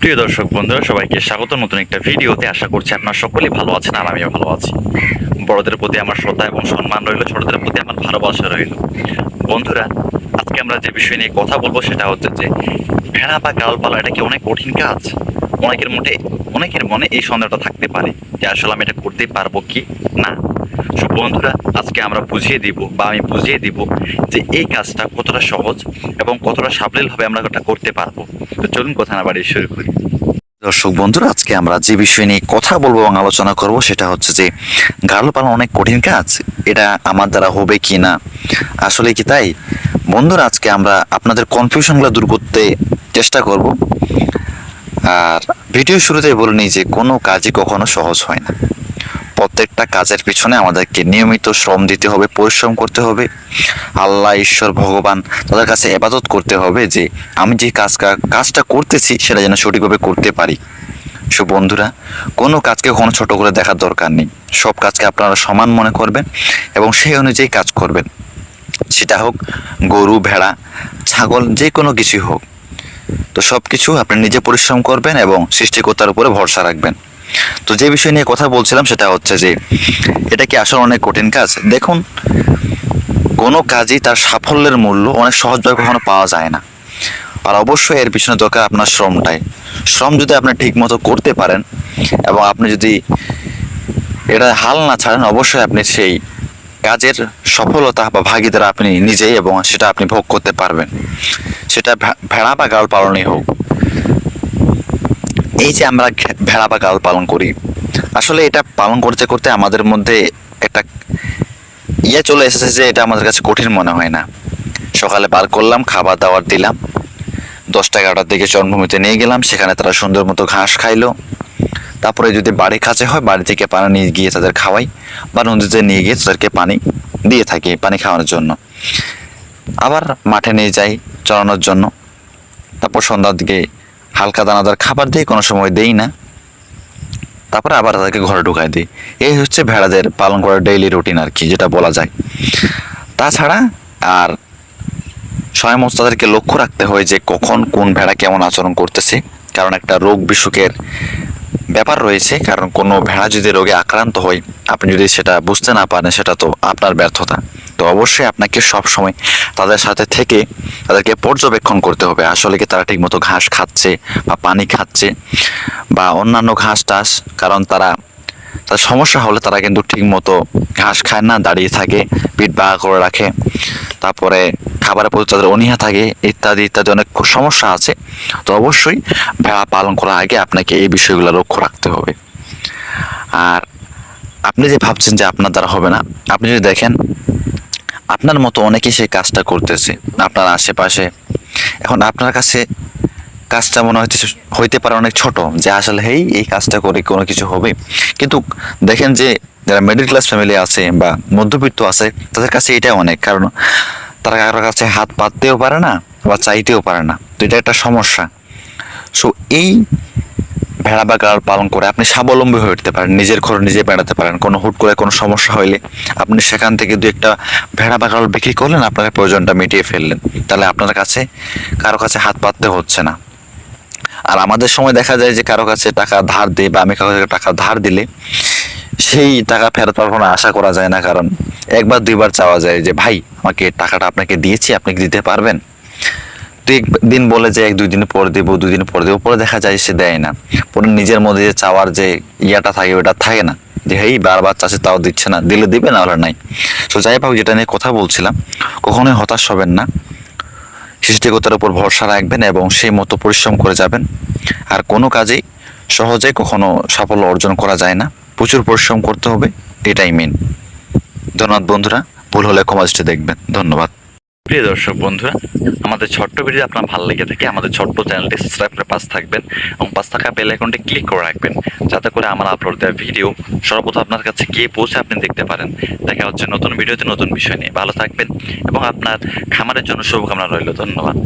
প্রিয় দর্শক বন্ধুরা, সবাইকে স্বাগত নতুন একটা ভিডিওতে আশা করছি আপনারা সকলেই ভালো আছেন আর আমিও ভালো আছি। বড়দের প্রতি আমার শ্রদ্ধা এবং সম্মান রইল, ছোটদের প্রতি আমার ভালোবাসা রইল। বন্ধুরা, আজকে আমরা যে বিষয় নিয়ে কথা বলব সেটা হচ্ছে যে, ভেড়া বা গাল পালা এটা কি অনেক কঠিন কাজ? অনেকের মনে অনেকের মনে এই সন্দেহটা থাকতে পারে যে আসলে আমি এটা করতে পারব কি? না। সো বন্ধুরা, আজকে আমরা বুঝিয়ে দিব বা আমি বুঝিয়ে দিব যে এই কাজটা কতটা সহজ এবং কতটা সাবলীলভাবে আমরা এটা করতে পারব। তো চলুন কথা না বাড়ি শুরু করি। দর্শক বন্ধুরা, আজকে আমরা যে বিষয় নিয়ে কথা বলব এবং আলোচনা করব সেটা হচ্ছে যে গাড়ল পালন অনেক কঠিন কাজ। এটা আমার দ্বারা হবে কি না? আসলে কি তাই? বন্ধুরা, আজকে আমরা আপনাদের কনফিউশনগুলো দূর করতে চেষ্টা করব। আর ভিডিও শুরুতেই বলে নিই যে কোনো কাজই কখনো সহজ হয় না। প্রত্যেকটা কাজের পিছনে আমাদেরকে নিয়মিত শ্রম দিতে হবে, পরিশ্রম করতে হবে। আল্লাহ, ঈশ্বর, ভগবান তাদের কাছে এবাদত করতে হবে যে আমি যে কাজ কাজটা করতেছি সেটা যেন সঠিকভাবে করতে পারি। সো বন্ধুরা, কোনো কাজকে কখনো ছোট করে দেখার দরকার নেই। সব কাজকে আপনারা সমান মনে করবেন এবং সেই অনুযায়ী কাজ করবেন। সেটা হোক গরু, ভেড়া, ছাগল যে কোনো কিছুই হোক। তো সব কিছু আপনি নিজে পরিশ্রম করবেন এবং সৃষ্টিকর্তার উপরে ভরসা রাখবেন। তো যে বিষয় নিয়ে কথা বলছিলাম সেটা হচ্ছে যে, এটা কি আসলে অনেক কঠিন কাজ? দেখুন, কোনো কাজই তার সাফল্যের মূল্য অনেক সহজভাবে কখনো পাওয়া যায় না। আর অবশ্যই এর পিছনে দরকার আপনার শ্রমটাই। শ্রম যদি আপনি ঠিক মতো করতে পারেন এবং আপনি যদি এটা হাল না ছাড়েন, অবশ্যই আপনি সেই কাজের সফলতা বা ভাগিদার আপনি নিজেই এবং সেটা আপনি ভোগ করতে পারবেন। সেটা ভেড়া বা গাল পালনই হোক। এই যে আমরা ভেড়া বা গাল পালন করি, আসলে এটা পালন করতে করতে আমাদের মধ্যে একটা ইয়ে চলে এসেছে যে এটা আমাদের কাছে কঠিন মনে হয় না। সকালে বার করলাম, খাবার দাবার দিলাম, দশটা এগারোটার দিকে জন্মভূমিতে নিয়ে গেলাম, সেখানে তারা সুন্দর মতো ঘাস খাইলো। তারপরে যদি বাড়ির কাছে হয়, বাড়ি থেকে পানি নিয়ে গিয়ে তাদের খাওয়াই বা নদীতে নিয়ে গিয়ে তাদেরকে পানি দিয়ে থাকি, পানি খাওয়ানোর জন্য। আবার মাঠে নিয়ে যাই চড়ানোর জন্য। তারপর সন্ধ্যার দিকে হালকা দানাদার খাবার দিই, কোনো সময় দেই না। তারপরে আবার তাদেরকে ঘরে ঢুকাই দিই। এই হচ্ছে ভেড়াদের পালন করার ডেইলি রুটিন আর কি, যেটা বলা যায়। তাছাড়া আর সময় তাদেরকে লক্ষ্য রাখতে হয় যে কখন কোন ভেড়া কেমন আচরণ করতেছে। কারণ একটা রোগ বিসুখের ব্যাপার রয়েছে, কারণ কোনো ভেড়া যদি রোগে আক্রান্ত হয়, আপনি যদি সেটা বুঝতে না পারেন, সেটা তো আপনার ব্যর্থতা। তো অবশ্যই আপনাকে সব সময় তাদের সাথে থেকে তাদেরকে পর্যবেক্ষণ করতে হবে, আসলে কি তারা ঠিকমতো ঘাস খাচ্ছে বা পানি খাচ্ছে বা অন্যান্য ঘাস টাস, কারণ তারা তার সমস্যা হলে তারা কিন্তু ঠিকমতো ঘাস খায় না, দাঁড়িয়ে থাকে, পিঠ বাঁকা করে রাখে। তারপরে খাবারের প্রতি তাদের অনীহা থাকে, ইত্যাদি ইত্যাদি অনেক সমস্যা আছে। তো অবশ্যই ভেড়া পালন করার আগে আপনাকে এই বিষয়গুলো লক্ষ্য রাখতে হবে। আর আপনি যে ভাবছেন যে আপনার দ্বারা হবে না, আপনি যদি দেখেন, আপনার মতো অনেকেই সেই কাজটা করতেছে, আপনার আশেপাশে। এখন আপনার কাছে কাজটা মনে হচ্ছে হইতে পারে অনেক ছোট, যে আসলে, হেই, এই কাজটা করে কোনো কিছু হবে? কিন্তু দেখেন যে, যারা মিডল ক্লাস ফ্যামিলি আছে বা মধ্যবিত্ত আছে, তাদের কাছে এটা অনেক, কারণ তারা কারোর কাছে হাত পাততেও পারে না বা চাইতেও পারে না। তো এটা একটা সমস্যা। সো, এই ভেড়া বা গাড় পালন করে আপনি স্বাবলম্বী হয়ে উঠতে পারেন, নিজের ঘরে নিজে বেড়াতে পারেন, কোনো হুট করে কোনো সমস্যা হইলে আপনি সেখান থেকে দু একটা ভেড়া বা গাড়ল বিক্রি করলেন, আপনার প্রয়োজনটা মিটিয়ে ফেললেন। তাহলে আপনার কাছে, কারও কাছে হাত পাততে হচ্ছে না। আর আমাদের সময় দেখা যায় যে কারও কাছে টাকা ধার দেয় বা আমি কারও কাছে টাকা ধার দিলে সেই টাকা ফেরত পাওয়ার কোনো আশা করা যায় না। কারণ একবার, দুইবার চাওয়া যায় যে, ভাই, আমাকে টাকাটা আপনাকে দিয়েছি, আপনি কি দিতে পারবেন? তো একদিন বলে যে, এক, দুই দিন পর দেবো, দুই দিন পর দেবো। পরে দেখা যায় সে দেয় না। পরে নিজের মধ্যে যে চাওয়ার যে ইয়াটা থাকে, ওটা থাকে না। যে, হেই, বারবার চাষে তাও দিচ্ছে না। দিলে দিবে, না হলে নাই। তো যাই হোক যেটা নিয়ে কথা বলছিলাম, কখনোই হতাশ হবেন না। সৃষ্টিকতার উপর ভরসা রাখবেন এবং সেই মতো পরিশ্রম করে যাবেন। আর কোনো কাজেই সহজে কখনো সাফল্য অর্জন করা যায় না। প্রচুর পরিশ্রম করতে হবে, এটাই মেন ধন্যবাদ বন্ধুরা, ভুল হলে ক্ষমা দেখবেন। ধন্যবাদ। প্রিয় দর্শক বন্ধুরা, আমাদের ছোট্ট ভিডিও আপনার ভালো লেগে থাকে, আমাদের ছোট্ট চ্যানেলটি সাবস্ক্রাইব করে পাশ থাকবেন এবং পাশ থাকা বেল আইকনটি ক্লিক করে রাখবেন, যাতে করে আমার আপলোড দেওয়া ভিডিও সর্বপ্রথম আপনার কাছে গিয়ে পৌঁছে আপনি দেখতে পারেন। দেখা হচ্ছে নতুন ভিডিওতে নতুন বিষয় নিয়ে। ভালো থাকবেন এবং আপনার খামারের জন্য শুভকামনা রইল। ধন্যবাদ।